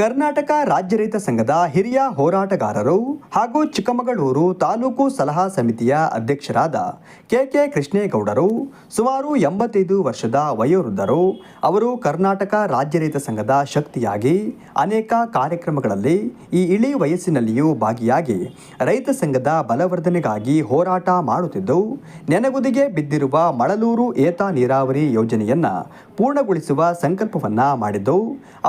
ಕರ್ನಾಟಕ ರಾಜ್ಯ ರೈತ ಸಂಘದ ಹಿರಿಯ ಹೋರಾಟಗಾರರು ಹಾಗೂ ಚಿಕ್ಕಮಗಳೂರು ತಾಲೂಕು ಸಲಹಾ ಸಮಿತಿಯ ಅಧ್ಯಕ್ಷರಾದ ಕೆ ಕೆ ಕೃಷ್ಣೇಗೌಡರು, ಸುಮಾರು ಎಂಬತ್ತೈದು ವರ್ಷದ ವಯೋವೃದ್ಧರು, ಅವರು ಕರ್ನಾಟಕ ರಾಜ್ಯ ರೈತ ಸಂಘದ ಶಕ್ತಿಯಾಗಿ ಅನೇಕ ಕಾರ್ಯಕ್ರಮಗಳಲ್ಲಿ ಈ ಇಳಿ ವಯಸ್ಸಿನಲ್ಲಿಯೂ ಭಾಗಿಯಾಗಿ ರೈತ ಸಂಘದ ಬಲವರ್ಧನೆಗಾಗಿ ಹೋರಾಟ ಮಾಡುತ್ತಿದ್ದು, ನೆನಗುದಿಗೆ ಬಿದ್ದಿರುವ ಮಳಲೂರು ಏತ ನೀರಾವರಿ ಯೋಜನೆಯನ್ನು ಪೂರ್ಣಗೊಳಿಸುವ ಸಂಕಲ್ಪವನ್ನ ಮಾಡಿದ್ದು,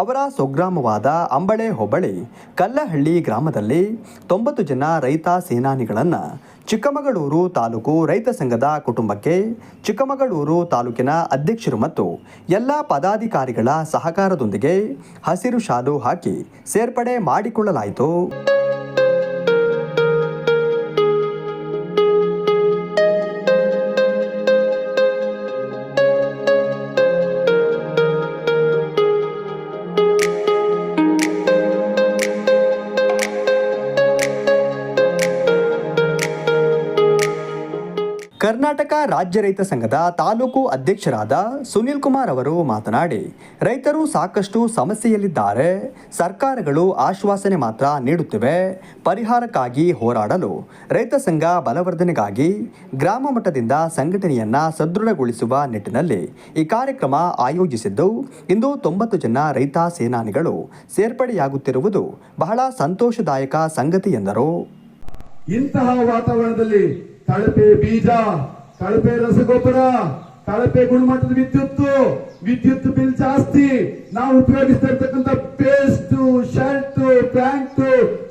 ಅವರ ಸ್ವಗ್ರಾಮವಾದ ಅಂಬಳೆ ಹೋಬಳಿ, ಕಲ್ಲಹಳ್ಳಿ ಗ್ರಾಮದಲ್ಲಿ ತೊಂಬತ್ತು ಜನ ರೈತ ಸೇನಾನಿಗಳನ್ನು ಚಿಕ್ಕಮಗಳೂರು ತಾಲೂಕು ರೈತ ಸಂಘದ ಕುಟುಂಬಕ್ಕೆ ಚಿಕ್ಕಮಗಳೂರು ತಾಲೂಕಿನ ಅಧ್ಯಕ್ಷರು ಮತ್ತು ಎಲ್ಲ ಪದಾಧಿಕಾರಿಗಳ ಸಹಕಾರದೊಂದಿಗೆ ಹಸಿರು ಶಾಲು ಹಾಕಿ ಸೇರ್ಪಡೆ ಮಾಡಿಕೊಳ್ಳಲಾಯಿತು. ಕರ್ನಾಟಕ ರಾಜ್ಯ ರೈತ ಸಂಘದ ತಾಲೂಕು ಅಧ್ಯಕ್ಷರಾದ ಸುನಿಲ್ ಕುಮಾರ್ ಅವರು ಮಾತನಾಡಿ, ರೈತರು ಸಾಕಷ್ಟು ಸಮಸ್ಯೆಯಲ್ಲಿದ್ದಾರೆ, ಸರ್ಕಾರಗಳು ಆಶ್ವಾಸನೆ ಮಾತ್ರ ನೀಡುತ್ತಿವೆ, ಪರಿಹಾರಕ್ಕಾಗಿ ಹೋರಾಡಲು ರೈತ ಸಂಘ ಬಲವರ್ಧನೆಗಾಗಿ ಗ್ರಾಮ ಮಟ್ಟದಿಂದ ಸಂಘಟನೆಯನ್ನ ಸದೃಢಗೊಳಿಸುವ ನಿಟ್ಟಿನಲ್ಲಿ ಈ ಕಾರ್ಯಕ್ರಮ ಆಯೋಜಿಸಿದ್ದು, ಇಂದು ತೊಂಬತ್ತು ಜನ ರೈತ ಸೇನಾನಿಗಳು ಸೇರ್ಪಡೆಯಾಗುತ್ತಿರುವುದು ಬಹಳ ಸಂತೋಷದಾಯಕ ಸಂಗತಿ ಎಂದರು. ಇಂತಹ ವಾತಾವರಣದಲ್ಲಿ ಕಳಪೆ ಬೀಜ ಕಳಪೆ ರಸಗೊಬ್ಬರ ಕಳಪೆ ಗುಣಮಟ್ಟದ ವಿದ್ಯುತ್ ವಿದ್ಯುತ್ ಬಿಲ್ ಜಾಸ್ತಿ, ನಾವು ಉಪಯೋಗಿಸ್ತಾ ಇರ್ತಕ್ಕಂಥ paste shirt pant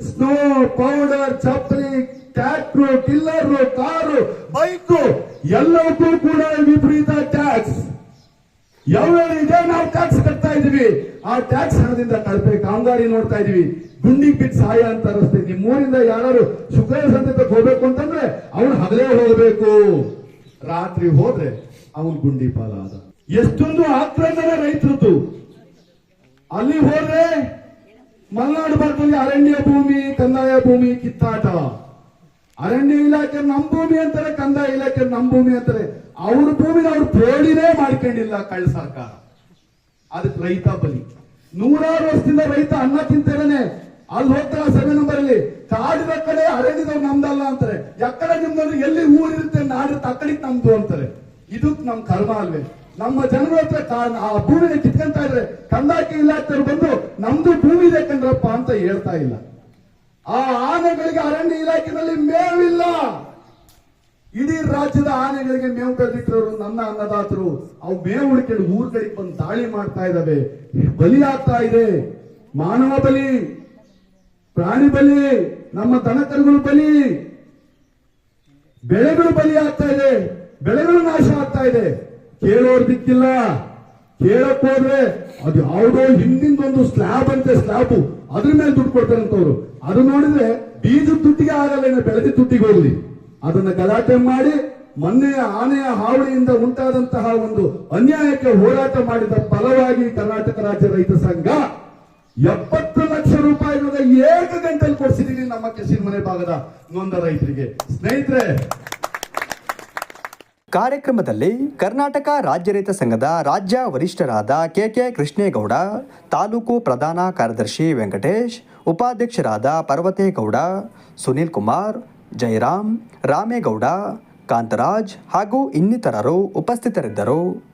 snow powder ಚಪ್ಪಲಿ ಟ್ಯಾಕ್ಟ್ರು ಟಿಲ್ಲರ್ ಕಾರು ಬೈಕು ಎಲ್ಲವಕ್ಕೂ ಕೂಡ ವಿಪರೀತ ಟ್ಯಾಕ್ಸ್ ಯಾವ ಇದೆ ನಾವು ಟ್ಯಾಕ್ಸ್ ಕಟ್ತಾ ಇದೀವಿ ಆ ಟ್ಯಾಕ್ಸ್ ಹಣದಿಂದ ಕಳಪೆ ಕಾಮಗಾರಿ ನೋಡ್ತಾ ಇದೀವಿ ಗುಂಡಿ ಬಿಟ್ ಸಹಾಯ ಅಂತ ರಸ್ತೆ. ನಿಮ್ ಊರಿಂದ ಯಾರು ಶುಕ್ರ ಸಂತಕ್ಕೆ ಹೋಗ್ಬೇಕು ಅಂತಂದ್ರೆ ಅವನು ಹಗಲೇ ಹೋಗ್ಬೇಕು. ರಾತ್ರಿ ಹೋದ್ರೆ ಅವನ್ ಗುಂಡಿ ಪಾಲಾದ. ಎಷ್ಟೊಂದು ಆಕ್ರಂದನ ರೈತರದ್ದು. ಅಲ್ಲಿ ಹೋದ್ರೆ ಮಲೆನಾಡು ಭಾಗದಲ್ಲಿ ಅರಣ್ಯ ಭೂಮಿ, ಕಂದಾಯ ಭೂಮಿ ಕಿತ್ತಾಟ. ಅರಣ್ಯ ಇಲಾಖೆ ನಮ್ ಭೂಮಿ ಅಂತಾರೆ, ಕಂದಾಯ ಇಲಾಖೆ ನಮ್ ಭೂಮಿ ಅಂತಾರೆ. ಅವ್ರ ಭೂಮಿನ ಅವ್ರು ಪೋಳಿನೇ ಮಾಡ್ಕೊಂಡಿಲ್ಲ ಕಳ್ಳ ಸರ್ಕಾರ. ಅದಕ್ಕೆ ರೈತ ಬಲಿ. ನೂರಾರು ವರ್ಷದಿಂದ ರೈತ ಅನ್ನ ತಿಂತೇನೆ ಅಲ್ಲಿ ಹೋಗ್ತಾರ ಸೆವೆನ್ ನಂಬರ್ ಅಲ್ಲಿ ಕಾಡಿನ ಕಡೆ ಅರಣ್ಯದವ್ರು ನಮ್ದಲ್ಲ ಅಂತಾರೆ. ಎಕ್ಕಡೆ ನಿಮ್ದು ಎಲ್ಲಿ ಊರಿರುತ್ತೆ ನಾಡಿರುತ್ತೆ ತಕ್ಕಡಿ ನಮ್ದು ಅಂತಾರೆ. ಇದು ನಮ್ ಕರ್ಮ ಅಲ್ವೇ. ನಮ್ಮ ಜನರು ಹತ್ರ ಆ ಭೂಮಿನ ಕಿತ್ಕೊಂತ ಇದ್ರೆ ಕಂದಾಕಿ ಇಲಾಖೆಯವರು ಬಂದು ನಮ್ದು ಭೂಮಿ ಇದೆ ಕಣ್ರಪ್ಪ ಅಂತ ಹೇಳ್ತಾ ಇಲ್ಲ. ಆ ಆನೆಗಳಿಗೆ ಅರಣ್ಯ ಇಲಾಖೆಯಲ್ಲಿ ಮೇವಿಲ್ಲ. ಇಡೀ ರಾಜ್ಯದ ಆನೆಗಳಿಗೆ ಮೇವು ಬೆಳೆದಿಟ್ಟಿರೋರು ನನ್ನ ಅನ್ನದಾತರು. ಅವು ಮೇವು ಹುಡುಕೊಂಡು ಊರ್ ಬಂದು ದಾಳಿ ಮಾಡ್ತಾ ಇದ್ದಾವೆ ಬಲಿ ಆಗ್ತಾ ಇದೆ. ಮಾನವ ಬಲಿ, ಪ್ರಾಣಿ ಬಲಿ, ನಮ್ಮ ದನಕರುಗಳು ಬಲಿ. ಬೆಳೆಗಳು ಬಲಿ ಆಗ್ತಾ ಇದೆ. ಬೆಳೆಗಳು ನಾಶ ಆಗ್ತಾ ಇದೆ. ಕೇಳೋರ್ ದಿಕ್ಕಿಲ್ಲ. ಕೇಳಕ್ ಹೋದ್ರೆ ಅದು ಯಾವುದೋ ಹಿಂದಿಂದ ಒಂದು ಸ್ಲ್ಯಾಬ್ ಅಂತೆ, ಸ್ಲ್ಯಾಬ್. ಅದ್ರ ಮೇಲೆ ದುಡ್ಡು ಕೊಡ್ತಾರಂತವ್ರು. ಅದು ನೋಡಿದ್ರೆ ಬೀಜದ ದುಡ್ಡಿಗೆ ಆಗಲ್ಲ ಬೆಳೆದ ದುಡ್ಡಿಗೆ ಹೋಗ್ಲಿ. ಅದನ್ನ ಗಲಾಟೆ ಮಾಡಿ ಮೊನ್ನೆಯ ಆನೆಯ ಹಾವಳಿಯಿಂದ ಉಂಟಾದಂತಹ ಒಂದು ಅನ್ಯಾಯಕ್ಕೆ ಹೋರಾಟ ಮಾಡಿದ ಫಲವಾಗಿ ಕರ್ನಾಟಕ ರಾಜ್ಯ ರೈತ ಸಂಘ ಎಪ್ಪತ್ತು ಲಕ್ಷ ರೂಪಾಯಿಗಳ ಏಕ ಗಂಟೆಯಲ್ಲಿ ಕೊಡಿಸಿದೀನಿ ನಮ್ಮ ಕೆಸಿಮನೆ ಭಾಗದ ನೊಂದ ರೈತರಿಗೆ. ಸ್ನೇಹಿತರೆ, ಕಾರ್ಯಕ್ರಮದಲ್ಲಿ ಕರ್ನಾಟಕ ರಾಜ್ಯ ರೈತ ಸಂಘದ ರಾಜ್ಯ ವರಿಷ್ಠರಾದ ಕೆ ಕೆ ಕೃಷ್ಣೇಗೌಡ, ತಾಲೂಕು ಪ್ರಧಾನ ಕಾರ್ಯದರ್ಶಿ ವೆಂಕಟೇಶ್, ಉಪಾಧ್ಯಕ್ಷರಾದ ಪರ್ವತೇಗೌಡ, ಸುನೀಲ್ ಕುಮಾರ್ ಜಯರಾಮ್ ರಾಮೇಗೌಡ ಕಾಂತರಾಜ್ ಹಾಗೂ ಇನ್ನಿತರರು ಉಪಸ್ಥಿತರಿದ್ದರು.